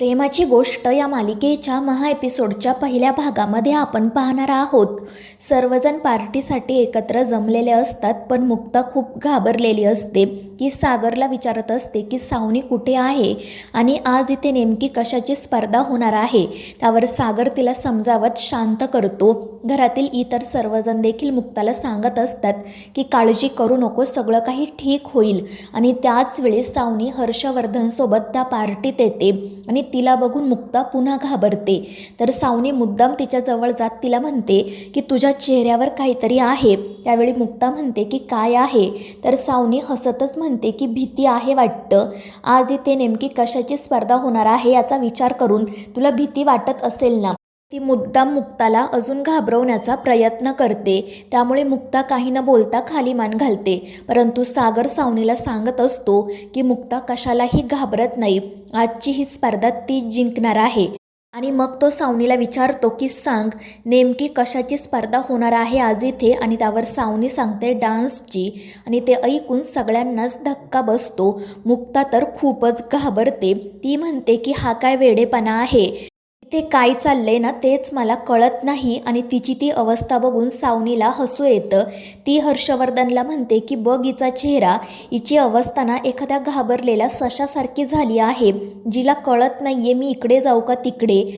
प्रेमाची गोष्ट या मालिकेच्या महा एपिसोडच्या पहिल्या भागामध्ये आपण पाहणार आहोत. सर्वजण पार्टीसाठी एकत्र जमलेले असतात पण मुक्ता खूप घाबरलेली असते. ती सागरला विचारत असते की सावनी कुठे आहे? आणि आज इथे नेमकी कशाची स्पर्धा होणार आहे त्यावर सागर तिला समजावत शांत करतो. घरातील इतर सर्वजण देखील मुक्ताला सांगत असतात की काळजी करू नको सगळं काही ठीक होईल आणि त्याच वेळी सावनी हर्षवर्धनसोबत त्या पार्टीत येते आणि तिला बघून मुक्ता पुन्हा घाबरते. तर सावनी मुद्दाम तिच्याजवळ जात तिला म्हणते की तुझ्या चेहऱ्यावर काहीतरी आहे त्यावेळी मुक्ता म्हणते की काय आहे तर सावनी हसतच म्हणते की भीती आहे वाटतं. आज इथे नेमकी कशाची स्पर्धा होणार आहे याचा विचार करून तुला भीती वाटत असेल ना? ती मुद्दाम मुक्ताला अजून घाबरवण्याचा प्रयत्न करते. त्यामुळे मुक्ता काही न बोलता खाली मान घालते. परंतु सागर सावनीला सांगत असतो की मुक्ता कशालाही घाबरत नाही. आजची ही स्पर्धा ती जिंकणार आहे. आणि मग तो सावनीला विचारतो की सांग नेमकी कशाची स्पर्धा होणार आहे आज इथे? आणि त्यावर सावनी सांगते डान्सची आणि ते ऐकून सगळ्यांनाच धक्का बसतो. मुक्ता तर खूपच घाबरते. ती म्हणते की हा काय वेडेपणा आहे. ते काय चाललंय ना तेच मला कळत नाही आणि तिची ती अवस्था बघून सावनीला हसू येतं. ती हर्षवर्धनला म्हणते की बघ हिचा चेहरा. हिची अवस्था ना एखाद्या घाबरलेल्या सशासारखी झाली आहे. जिला कळत नाहीये मी इकडे जाऊ का तिकडे.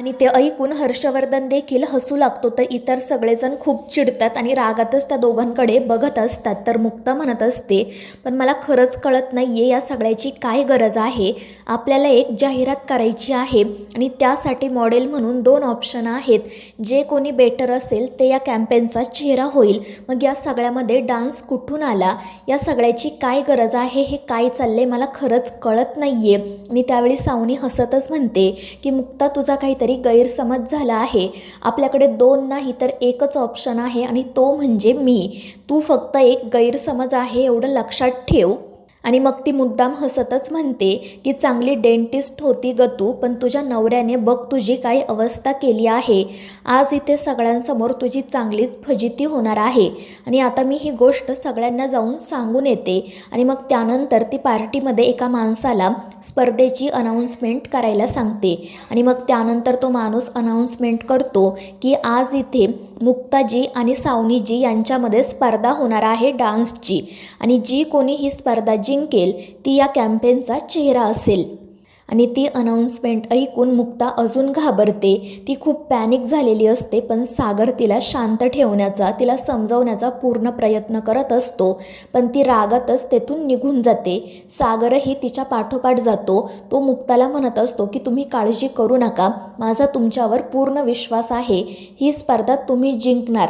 आणि ते ऐकून हर्षवर्धन देखील हसू लागतो. तर इतर सगळेजण खूप चिडतात आणि रागातच त्या दोघांकडे बघत असतात. तर मुक्ता म्हणत असते पण मला खरंच कळत नाही आहे या सगळ्याची काय गरज आहे? आपल्याला एक जाहिरात करायची आहे आणि त्यासाठी मॉडेल म्हणून दोन ऑप्शन आहेत. जे कोणी बेटर असेल ते या कॅम्पेनचा चेहरा होईल. मग या सगळ्यामध्ये डान्स कुठून आला? या सगळ्याची काय गरज आहे? हे काय चाललंय? मला खरंच कळत नाही आहे आणि त्यावेळी सावनी हसतच म्हणते की मुक्ता तुझा काहीतरी गैरसमज झाला आहे आपल्याकडे दोन नाही तर एकच ऑप्शन आहे आणि तो म्हणजे मी. तू फक्त एक गैरसमज आहे एवढं लक्षात ठेव. आणि मग ती मुद्दाम हसतच म्हणते की चांगली डेंटिस्ट होती ग तू पण तुझ्या नवऱ्याने बघ तुझी काय अवस्था केली आहे. आज इथे सगळ्यांसमोर तुझी चांगलीच फजिती होणार आहे. आणि आता मी ही गोष्ट सगळ्यांना जाऊन सांगून येते. आणि मग त्यानंतर ती पार्टीमध्ये एका माणसाला स्पर्धेची अनाऊन्समेंट करायला सांगते. आणि मग त्यानंतर तो माणूस अनाऊन्समेंट करतो की आज इथे मुक्ताजी आणि सावनीजी यांच्यामध्ये स्पर्धा होणार आहे डान्सची. आणि जी कोणी ही स्पर्धा जिंकेल ती या कॅम्पेनचा चेहरा असेल. आणि ती अनाऊन्समेंट ऐकून मुक्ता अजून घाबरते. ती खूप पॅनिक झालेली असते पण सागर तिला शांत ठेवण्याचा तिला समजवण्याचा पूर्ण प्रयत्न करत असतो. पण ती रागातच तेथून निघून जाते. सागरही तिच्या पाठोपाठ जातो. तो मुक्ताला म्हणत असतो की तुम्ही काळजी करू नका. माझा तुमच्यावर पूर्ण विश्वास आहे. ही स्पर्धा तुम्ही जिंकणार.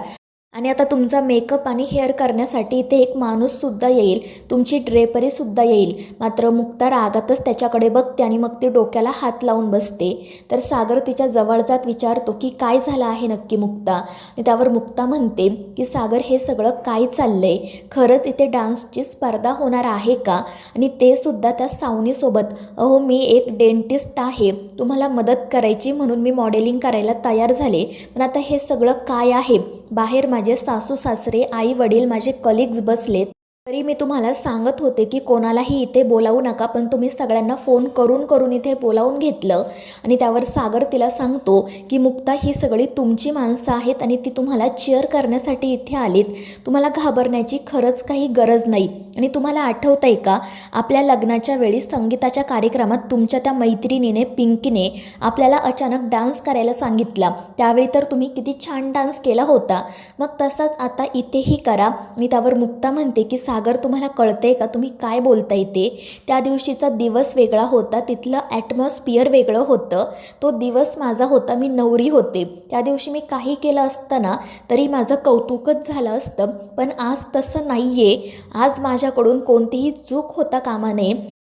आणि आता तुमचा मेकअप आणि हेअर करण्यासाठी इथे एक माणूससुद्धा येईल. तुमची ड्रेपरीसुद्धा येईल. मात्र मुक्ता रागातच त्याच्याकडे बघते आणि मग ती डोक्याला हात लावून बसते. तर सागर तिच्या जवळ जात विचारतो की काय झालं आहे नक्की मुक्ता? आणि त्यावर मुक्ता म्हणते की सागर हे सगळं काय चाललंय? खरंच इथे डान्सची स्पर्धा होणार आहे का? आणि ते सुद्धा त्या सावनीसोबत अहो मी एक डेंटिस्ट आहे. तुम्हाला मदत करायची म्हणून मी मॉडेलिंग करायला तयार झाले. पण आता हे सगळं काय आहे? बाहेर माझे सासू सासरे आई वडील माझे कलिग्ज बसलेत. तरी मी तुम्हाला सांगत होते की कोणालाही इथे बोलावू नका पण तुम्ही सगळ्यांना फोन करून करून इथे बोलावून घेतलं. आणि त्यावर सागर तिला सांगतो की मुक्ता ही सगळी तुमची माणसं आहेत आणि ती तुम्हाला चेअर करण्यासाठी इथे आलीत. तुम्हाला घाबरण्याची खरंच काही गरज नाही. आणि तुम्हाला आठवतं आहे का? आपल्या लग्नाच्या वेळी संगीताच्या कार्यक्रमात तुमच्या त्या मैत्रिणीने पिंकीने आपल्याला अचानक डान्स करायला सांगितला. त्यावेळी तर तुम्ही किती छान डान्स केला होता. मग तसाच आता इथेही करा. आणि त्यावर मुक्ता म्हणते की सागर तुम्हाला कळते का? तुम्ही काय बोलताय ते? त्या दिवशीचा दिवस वेगळा होता. तिथलं ॲटमॉस्फिअर वेगळं होतं. तो दिवस माझा होता. मी नवरी होते. त्या दिवशी मी काही केलं असताना तरी माझं कौतुकच झालं असतं. पण आज तसं नाही आहे आज माझ्याकडून कोणतीही चूक होता कामा नये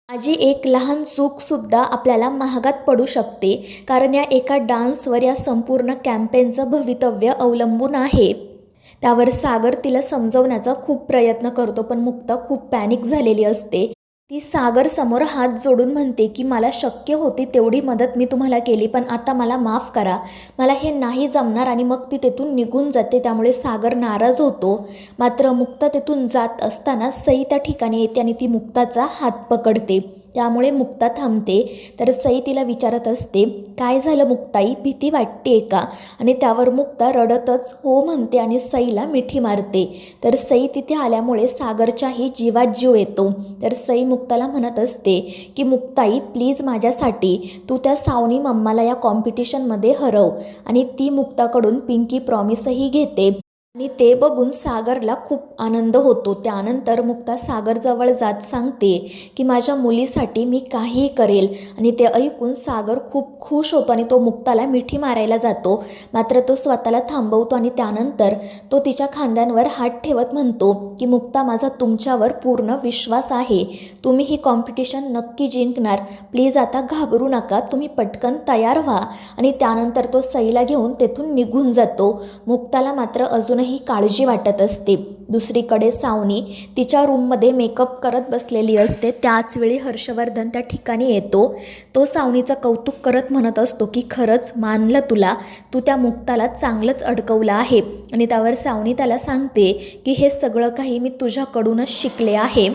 माझी एक लहान चूकसुद्धा आपल्याला महागात पडू शकते. कारण या एका डान्सवर या संपूर्ण कॅम्पेनचं भवितव्य अवलंबून आहे. त्यावर सागर तिला समजवण्याचा खूप प्रयत्न करतो पण मुक्ता खूप पॅनिक झालेली असते. ती सागर समोर हात जोडून म्हणते की मला शक्य होती तेवढी मदत मी तुम्हाला केली पण आता मला माफ करा. मला हे नाही जमणार आणि मग ती तेथून निघून जाते त्यामुळे सागर नाराज होतो. मात्र मुक्ता तेथून जात असताना सई त्या ठिकाणी येते आणि ती मुक्ताचा हात पकडते. त्यामुळे मुक्ता थांबते. तर सई तिला विचारत असते काय झालं मुक्ताई? भीती वाटते का? आणि त्यावर मुक्ता रडतच हो म्हणते आणि सईला मिठी मारते. तर सई तिथे आल्यामुळे सागरच्याही जीवात जीव येतो. तर सई मुक्ताला म्हणत असते की मुक्ताई प्लीज माझ्यासाठी तू त्या सावनी मम्माला या कॉम्पिटिशनमध्ये हरव. आणि ती मुक्ताकडून पिंकी प्रॉमिसही घेते. आणि ते बघून सागरला खूप आनंद होतो. त्यानंतर मुक्ता सागरजवळ जात सांगते की माझ्या मुलीसाठी मी काहीही करेल. आणि ते ऐकून सागर खूप खुश होतो आणि तो मुक्ताला मिठी मारायला जातो. मात्र तो स्वतःला थांबवतो आणि त्यानंतर तो तिच्या खांद्यांवर हात ठेवत म्हणतो की मुक्ता माझा तुमच्यावर पूर्ण विश्वास आहे. तुम्ही ही कॉम्पिटिशन नक्की जिंकणार. प्लीज आता घाबरू नका. तुम्ही पटकन तयार व्हा. आणि त्यानंतर तो सईला घेऊन तेथून निघून जातो. मुक्ताला मात्र अजूनही काळजी वाटत असते. दुसरीकडे सावनी तिच्या रूममध्ये मेकअप करत बसलेली असते. त्याच वेळी हर्षवर्धन त्या ठिकाणी येतो. तो सावनीचं कौतुक करत म्हणत असतो की खरंच मानलं तुला. तू त्या मुक्ताला चांगलंच अडकवलं आहे. आणि त्यावर सावनी त्याला सांगते की हे सगळं काही मी तुझ्याकडूनच शिकले आहे.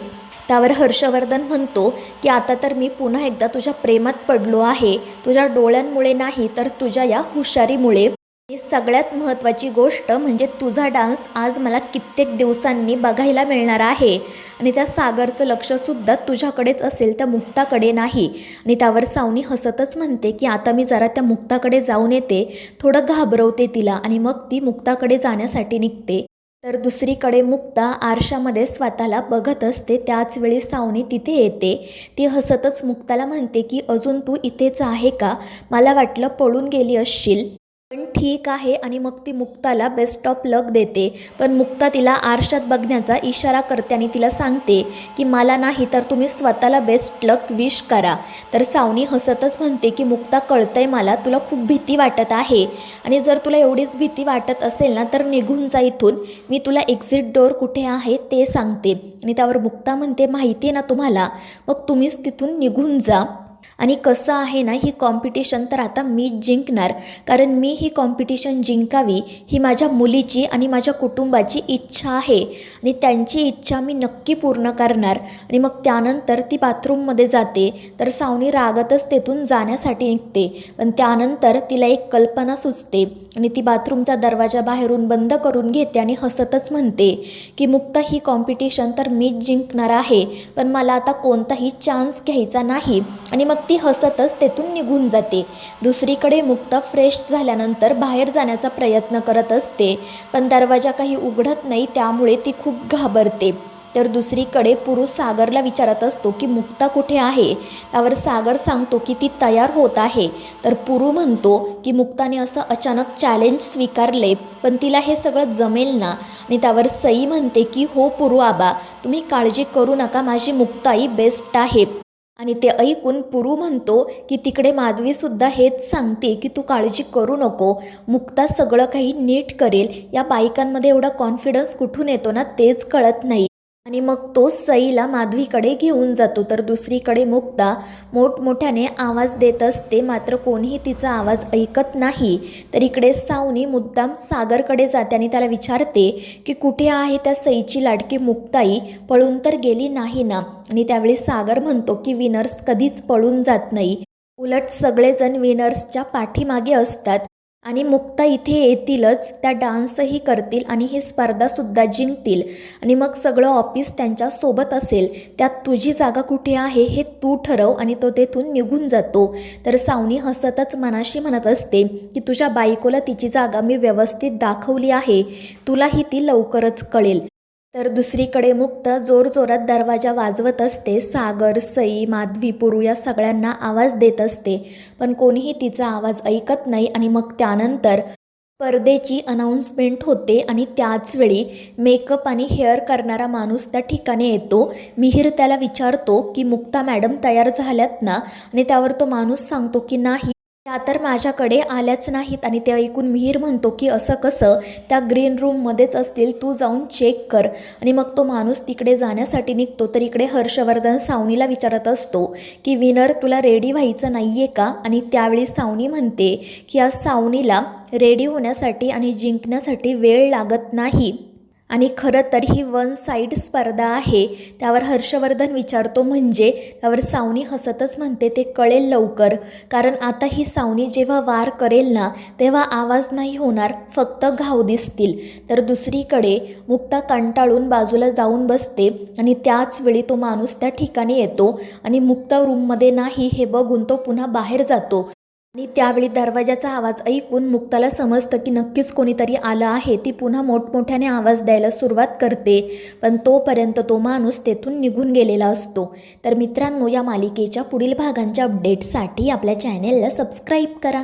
त्यावर हर्षवर्धन म्हणतो की आता तर मी पुन्हा एकदा तुझ्या प्रेमात पडलो आहे. तुझ्या डोळ्यांमुळे नाही तर तुझ्या या हुशारीमुळे. ही सगळ्यात महत्त्वाची गोष्ट म्हणजे तुझा डान्स आज मला कित्येक दिवसांनी बघायला मिळणार आहे. आणि त्या सागरचं लक्षसुद्धा तुझ्याकडेच असेल त्या मुक्ताकडे नाही. आणि त्यावर सावनी हसतच म्हणते की आता मी जरा त्या मुक्ताकडे जाऊन येते थोडं घाबरवते तिला आणि मग ती मुक्ताकडे जाण्यासाठी निघते. तर दुसरीकडे मुक्ता आरशामध्ये स्वतःला बघत असते. त्याच वेळी सावनी तिथे येते. ती हसतच मुक्ताला म्हणते की अजून तू इथेच आहे का? मला वाटलं पळून गेली असशील. पण ठीक आहे आणि मग ती मुक्ताला बेस्ट ऑफ लक देते. पण मुक्ता तिला आरशात बघण्याचा इशारा करते आणि तिला सांगते की मला नाही तर तुम्ही स्वतःला बेस्ट लक विश करा. तर सावनी हसतच म्हणते की मुक्ता कळतंय मला तुला खूप भीती वाटत आहे. आणि जर तुला एवढीच भीती वाटत असेल ना तर निघून जा इथून. मी तुला एक्झिट डोअर कुठे आहे ते सांगते. आणि त्यावर मुक्ता म्हणते माहिती आहे ना तुम्हाला. मग तुम्हीच तिथून निघून जा. आणि कसं आहे ना ही कॉम्पिटिशन तर आता मी जिंकणार. कारण मी ही कॉम्पिटिशन जिंकावी ही माझ्या मुलीची आणि माझ्या कुटुंबाची इच्छा आहे. आणि त्यांची इच्छा मी नक्की पूर्ण करणार. आणि मग त्यानंतर ती बाथरूममध्ये जाते. तर सावनी रागतच तेथून जाण्यासाठी निघते. पण त्यानंतर तिला एक कल्पना सुचते. आणि ती बाथरूमचा दरवाजा बाहेरून बंद करून घेते आणि हसतच म्हणते की मुक्ता ही कॉम्पिटिशन तर मीच जिंकणार आहे. पण मला आता कोणताही चान्स घ्यायचा नाही. आणि मग ती हसतच तेथून निघून जाते. दुसरीकडे मुक्ता फ्रेश झाल्यानंतर बाहेर जाण्याचा प्रयत्न करत असते. पण दरवाजा काही उघडत नाही त्यामुळे ती खूप घाबरते. तर दुसरीकडे पुरुष सागरला विचारत असतो की मुक्ता कुठे आहे? त्यावर सागर सांगतो की ती तयार होत आहे. तर पुरू म्हणतो की मुक्ताने असं अचानक चॅलेंज स्वीकारले पण तिला हे सगळं जमेल ना? आणि त्यावर सई म्हणते की हो पुरू आबा तुम्ही काळजी करू नका माझी मुक्ताई बेस्ट आहे. आणि ते ऐकून पुरू म्हणतो की तिकडे माधवीसुद्धा हेच सांगते की तू काळजी करू नको. मुक्ता सगळं काही नीट करेल. या बायकांमध्ये एवढा कॉन्फिडन्स कुठून येतो ना तेच कळत नाही. आणि मग तो सईला माधवीकडे घेऊन जातो. तर दुसरीकडे मुक्ता मोठमोठ्याने आवाज देत असते मात्र कोणीही तिचा आवाज ऐकत नाही. तर इकडे सावनी मुद्दाम सागरकडे जाते आणि त्याला विचारते की कुठे आहे त्या सईची लाडकी मुक्ताई? पळून तर गेली नाही ना? आणि त्यावेळी सागर म्हणतो की विनर्स कधीच पळून जात नाही. उलट सगळेजण विनर्सच्या पाठीमागे असतात. आणि मुक्ता इथे येतीलच त्या डान्सही करतील आणि ही स्पर्धासुद्धा जिंकतील. आणि मग सगळं ऑफिस त्यांच्यासोबत असेल. त्यात तुझी जागा कुठे आहे हे तू ठरव आणि तो तेथून निघून जातो. तर सावनी हसतच मनाशी म्हणत असते की तुझ्या बायकोला तिची जागा मी व्यवस्थित दाखवली आहे. तुलाही ती लवकरच कळेल. तर दुसरीकडे मुक्त जोरजोरात दरवाजा वाजवत असते. सागर सई माधवी पुरू या सगळ्यांना आवाज देत असते. पण कोणीही तिचा आवाज ऐकत नाही आणि मग त्यानंतर स्पर्धेची अनाऊन्समेंट होते आणि त्याचवेळी मेकअप आणि हेअर करणारा माणूस त्या ठिकाणी येतो. मिहीर त्याला विचारतो की मुक्ता मॅडम तयार झाल्यात ना? आणि त्यावर तो माणूस सांगतो की नाही त्या तर माझ्याकडे आल्याच नाहीत आणि ते ऐकून मिहीर म्हणतो की असं कसं? त्या ग्रीन रूममध्येच असतील तू जाऊन चेक कर. आणि मग तो माणूस तिकडे जाण्यासाठी निघतो. तर इकडे हर्षवर्धन सावनीला विचारत असतो की विनर तुला रेडी व्हायचं नाही आहे का? आणि त्यावेळी सावनी म्हणते की आज सावनीला रेडी होण्यासाठी आणि जिंकण्यासाठी वेळ लागत नाही. आणि खरं तर ही वन साईड स्पर्धा आहे. त्यावर हर्षवर्धन विचारतो म्हणजे त्यावर सावनी हसतच म्हणते ते कळेल लवकर. कारण आता ही सावनी जेव्हा वार करेल ना तेव्हा आवाज नाही होणार फक्त घाव दिसतील. तर दुसरीकडे मुक्ता कंटाळून बाजूला जाऊन बसते आणि त्याच वेळी तो माणूस त्या ठिकाणी येतो आणि मुक्ता रूममध्ये नाही हे बघून तो पुन्हा बाहेर जातो. आणि त्यावेळी दरवाजाचा आवाज ऐकून मुक्ताला समजतं की नक्कीच कोणीतरी आलं आहे. ती पुन्हा मोठमोठ्याने आवाज द्यायला सुरुवात करते पण तोपर्यंत तो माणूस तेथून निघून गेलेला असतो. तर मित्रांनो या मालिकेच्या पुढील भागांच्या अपडेटसाठी आपल्या चॅनेलला सबस्क्राईब करा.